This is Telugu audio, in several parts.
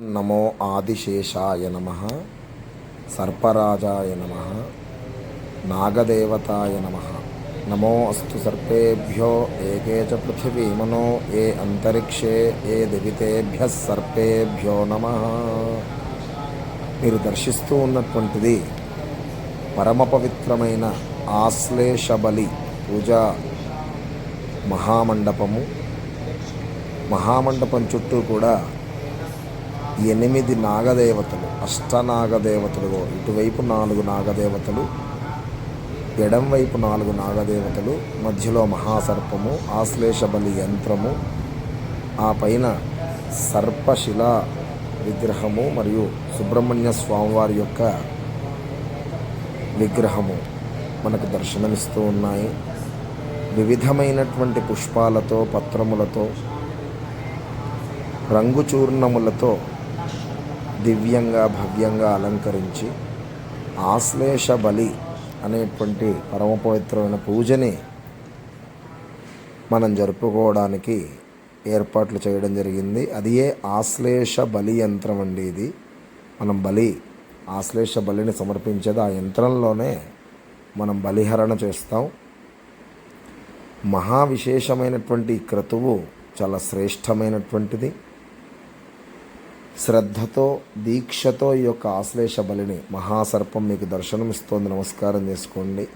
నమో ఆదిశేషాయ నమ. సర్పరాజాయ నమ. నాగదేవతాయ నమ. నమో అస్తు సర్పేభ్యో ఏకే చ పృథివీమనో ఏ అంతరిక్షే ఏ దివితేభ్య సర్పేభ్యో నమ. మీరు దర్శిస్తూ ఉన్నటువంటిది పరమ పవిత్రమైన ఆశ్లేష పూజా మహామండపము. మహామండపం చుట్టూ కూడా ఎనిమిది నాగదేవతలు అష్టనాగదేవతలు ఇటువైపు నాలుగు నాగదేవతలు ఎడం వైపు నాలుగు నాగదేవతలు మధ్యలో మహాసర్పము ఆశ్లేష బలి యంత్రము ఆ పైన సర్పశిల విగ్రహము మరియు సుబ్రహ్మణ్య స్వామివారి యొక్క విగ్రహము మనకు దర్శనమిస్తూ ఉన్నాయి. వివిధమైనటువంటి పుష్పాలతో పత్రములతో రంగు చూర్ణములతో దివ్యంగా భవ్యంగా అలంకరించి ఆశ్లేష బలి అనేటువంటి పరమ పవిత్రమైన పూజని మనం జరుపుకోవడానికి ఏర్పాట్లు చేయడం జరిగింది. అది ఏ ఆశ్లేష బలి యంత్రం అండి ఇది. మనం బలి ఆశ్లేష బలిని సమర్పించేది ఆ యంత్రంలోనే మనం బలిహరణ చేస్తాం. మహా విశేషమైనటువంటి క్రతువు చాలా శ్రేష్టమైనటువంటిది. శ్రద్ధతో దీక్షతో ఈ యొక్క ఆశ్లేష బలిని మహాసర్పం మీకు దర్శనమిస్తోంది. నమస్కారం చేసుకోండి.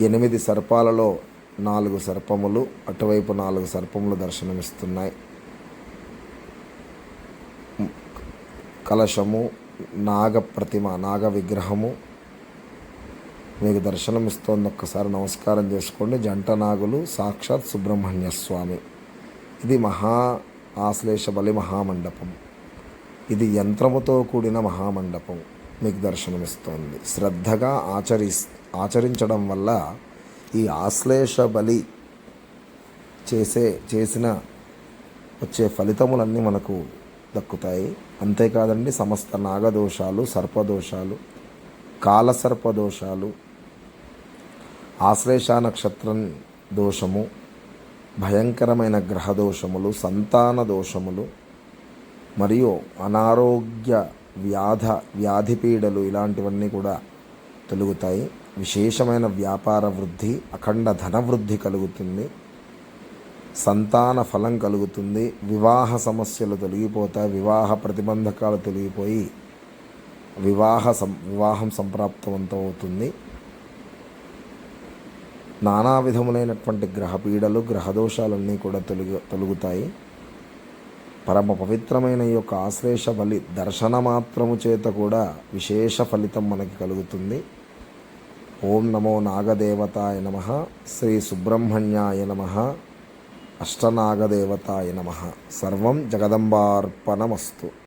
ఎనిమిది సర్పాలలో నాలుగు సర్పములు అటువైపు నాలుగు సర్పములు దర్శనమిస్తున్నాయి. కలశము నాగ ప్రతిమ నాగ విగ్రహము మీకు దర్శనమిస్తోంది. ఒక్కసారి నమస్కారం చేసుకోండి. జంట నాగులు సాక్షాత్ సుబ్రహ్మణ్య స్వామి. ఇది మహా ఆశ్లేష బలి మహామండపం. ఇది యంత్రముతో కూడిన మహామండపం మీకు దర్శనమిస్తోంది. శ్రద్ధగా ఆచరి ఆచరించడం వల్ల ఈ ఆశ్లేష బలి చేసే చేసిన వచ్చే ఫలితములన్నీ మనకు దక్కుతాయి. అంతేకాదండి సమస్త నాగదోషాలు సర్పదోషాలు కాలసర్పదోషాలు ఆశ్లేష నక్షత్రం దోషము భయంకరమైన గ్రహ దోషములు సంతాన దోషములు మరియు అనారోగ్య వ్యాధ వ్యాధి పీడలు ఇలాంటివన్నీ కూడా తొలుగుతాయి. విశేషమైన వ్యాపార వృద్ధి అఖండ ధన వృద్ధి కలుగుతుంది. సంతాన ఫలం కలుగుతుంది. వివాహ సమస్యలు తొలగిపోతాయి. వివాహ ప్రతిబంధకాలు తొలగిపోయి వివాహ సం వివాహం సంప్రాప్తవంతం అవుతుంది నానా విధములైనటువంటి గ్రహపీడలు గ్రహదోషాలన్నీ కూడా తొలగి తొలుగుతాయి. పరమ పవిత్రమైన ఈ యొక్క ఆశ్లేష బలి దర్శన మాత్రము చేత కూడా విశేష ఫలితం మనకి కలుగుతుంది. ఓం నమో నాగదేవతాయ నమ. శ్రీ సుబ్రహ్మణ్యాయ నమ. అష్టనాగదేవతాయ నమ. సర్వం జగదంబార్పణమస్తు.